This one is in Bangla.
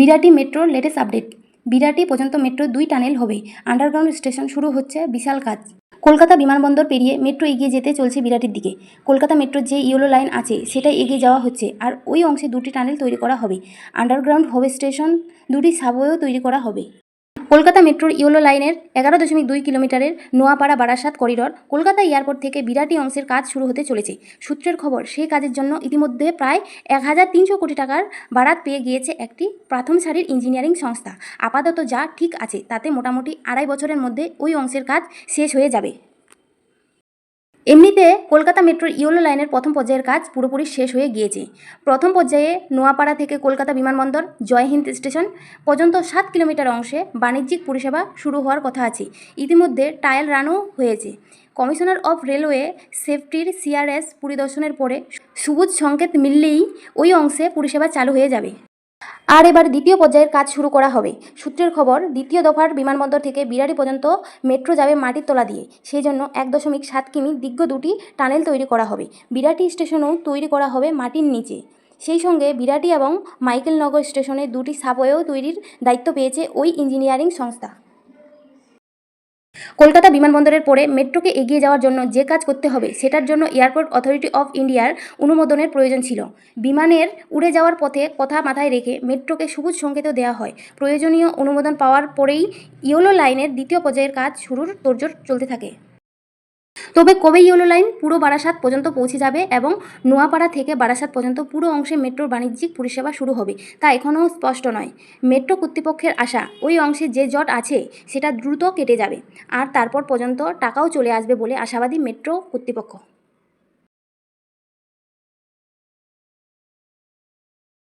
বিরাটি মেট্রোর লেটেস্ট আপডেট। বিরাটি পর্যন্ত মেট্রো দুই টানেল হবে। আন্ডারগ্রাউন্ড স্টেশন শুরু হচ্ছে বিশাল কাজ। কলকাতা বিমানবন্দর পেরিয়ে মেট্রো এগিয়ে যেতে চলছে বিরাটির দিকে। কলকাতা মেট্রোর যে ইয়েলো লাইন আছে সেটা এগিয়ে যাওয়া হচ্ছে। আর ওই অংশে দুটি টানেল তৈরি করা হবে। আন্ডারগ্রাউন্ড হবে স্টেশন, দুটি সাবওয়েও তৈরি করা হবে। কলকাতা মেট্রোর ইয়েলো লাইনের এগারো দশমিক দুই কিলোমিটারের নোয়াপাড়া বারাসাত করিডর কলকাতা এয়ারপোর্ট থেকে বিরাটি অংশের কাজ শুরু হতে চলেছে। সূত্রের খবর, সেই কাজের জন্য ইতিমধ্যে প্রায় এক হাজার তিনশো কোটি টাকার বারাত পেয়ে গিয়েছে একটি প্রথম সারির ইঞ্জিনিয়ারিং সংস্থা। আপাতত যা ঠিক আছে, তাতে মোটামুটি আড়াই বছরের মধ্যে ওই অংশের কাজ শেষ হয়ে যাবে। এমনিতে কলকাতা মেট্রোর ইয়েলো লাইনের প্রথম পর্যায়ের কাজ পুরোপুরি শেষ হয়ে গিয়েছে। প্রথম পর্যায়ে নোয়াপাড়া থেকে কলকাতা বিমানবন্দর জয়হিন্দ স্টেশন পর্যন্ত সাত কিলোমিটার অংশে বাণিজ্যিক পরিষেবা শুরু হওয়ার কথা আছে। ইতিমধ্যে ট্রায়াল রানও হয়েছে। কমিশনার অফ রেলওয়ে সেফটির সিআরএস পরিদর্শনের পরে সবুজ সংকেত মিললেই ওই অংশে পরিষেবা চালু হয়ে যাবে। আর এবার দ্বিতীয় পর্যায়ের কাজ শুরু করা হবে। সূত্রের খবর, দ্বিতীয় দফার বিমানবন্দর থেকে বিরাটি পর্যন্ত মেট্রো যাবে মাটির তলা দিয়ে। সেই জন্য এক দশমিক সাত কিমি দীর্ঘ দুটি টানেল তৈরি করা হবে। বিরাটি স্টেশনও তৈরি করা হবে মাটির নিচে। সেই সঙ্গে বিরাটি এবং মাইকেলনগর স্টেশনে দুটি সাবওয়েও তৈরির দায়িত্ব পেয়েছে ওই ইঞ্জিনিয়ারিং সংস্থা। কলকাতা বিমানবন্দরের পরে মেট্রোকে এগিয়ে যাওয়ার জন্য যে কাজ করতে হবে, সেটার জন্য এয়ারপোর্ট অথরিটি অফ ইন্ডিয়ার অনুমোদনের প্রয়োজন ছিল। বিমানের উড়ে যাওয়ার পথে কথা মাথায় রেখে মেট্রোকে সবুজ সংকেত দেওয়া হয়। প্রয়োজনীয় অনুমোদন পাওয়ার পরেই ইয়েলো লাইনের দ্বিতীয় পর্যায়ের কাজ শুরুর তোড়জোড় চলতে থাকে। তবে কবে ইয়েলো লাইন পুরো বারাসাত পর্যন্ত পৌঁছে যাবে এবং নোয়াপাড়া থেকে বারাসাত পর্যন্ত পুরো অংশে মেট্রোর বাণিজ্যিক পরিষেবা শুরু হবে, তা এখনও স্পষ্ট নয়। মেট্রো কর্তৃপক্ষের আশা, ওই অংশে যে জট আছে, সেটা দ্রুত কেটে যাবে। আর তারপর পর্যন্ত টাকাও চলে আসবে বলে আশাবাদী মেট্রো কর্তৃপক্ষ।